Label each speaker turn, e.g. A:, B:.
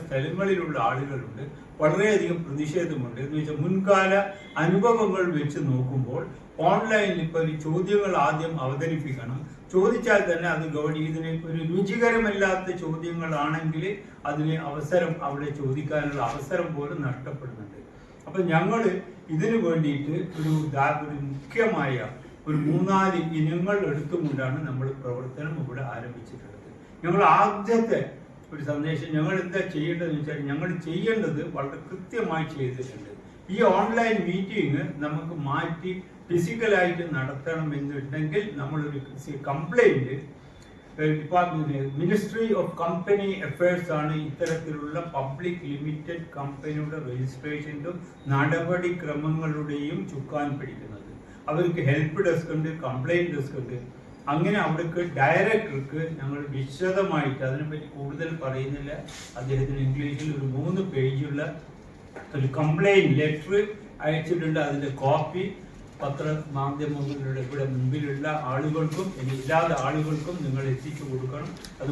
A: സ്ഥലങ്ങളിലുള്ള ആളുകളുണ്ട്. വളരെയധികം പ്രതിഷേധമുണ്ട്. എന്ന് വെച്ചാൽ മുൻകാല അനുഭവങ്ങൾ വെച്ച് നോക്കുമ്പോൾ ഓൺലൈനിൽ ഇപ്പോൾ ഒരു ചോദ്യങ്ങൾ ആദ്യം അവതരിപ്പിക്കണം. ചോദിച്ചാൽ തന്നെ അത് ഗവൺ ഇതിന് ഒരു രുചികരമല്ലാത്ത ചോദ്യങ്ങളാണെങ്കിൽ അതിന് അവസരം അവിടെ ചോദിക്കാനുള്ള അവസരം പോലും നഷ്ടപ്പെടുന്നുണ്ട്. അപ്പൊ ഞങ്ങൾ ഇതിനു വേണ്ടിയിട്ട് ഒരു ഒരു മുഖ്യമായ ഒരു മൂന്നാൽ ഇനങ്ങൾ എടുത്തുകൊണ്ടാണ് നമ്മൾ പ്രവർത്തനം ഇവിടെ ആരംഭിച്ചിട്ടുള്ളത്. ഞങ്ങൾ ആദ്യത്തെ ഒരു സന്ദേശം ഞങ്ങൾ എന്താ ചെയ്യേണ്ടതെന്ന് വെച്ചാൽ ഞങ്ങൾ ചെയ്യേണ്ടത് വളരെ കൃത്യമായി ചെയ്തിട്ടുണ്ട്. ഈ ഓൺലൈൻ മീറ്റിംഗ് നമുക്ക് മാറ്റി ഫിസിക്കലായിട്ട് നടത്തണം എന്നുണ്ടെങ്കിൽ നമ്മളൊരു complaint department ministry of company affairs ആണ് ഇത്തരത്തിലുള്ള പബ്ലിക് ലിമിറ്റഡ് കമ്പനിയുടെ രജിസ്ട്രേഷന്റെ നടപടിക്രമങ്ങളുടെയും ചുക്കാൻ പിടിക്കുന്നത്. അവർക്ക് ഹെൽപ്പ് ഡെസ്ക് ഉണ്ട് കംപ്ലൈന്റ് ഡെസ്ക് ഉണ്ട്. അങ്ങനെ അവിടേക്ക് ഡയറക്ടർക്ക് ഞങ്ങൾ വിശദമായിട്ട് അതിനെപ്പറ്റി കൂടുതൽ പറയുന്നില്ല. അദ്ദേഹത്തിന് ഇംഗ്ലീഷിൽ ഒരു മൂന്ന് പേജുള്ള ഒരു കംപ്ലൈന്റ് ലെറ്റർ അയച്ചിട്ടുണ്ട്. അതിന്റെ കോപ്പി പത്ര മാധ്യമങ്ങളുടെ ഇവിടെ മുമ്പിലുള്ള ആളുകൾക്കും ഇനി ഇല്ലാത്ത ആളുകൾക്കും നിങ്ങൾ എത്തിച്ചു കൊടുക്കണം. അത്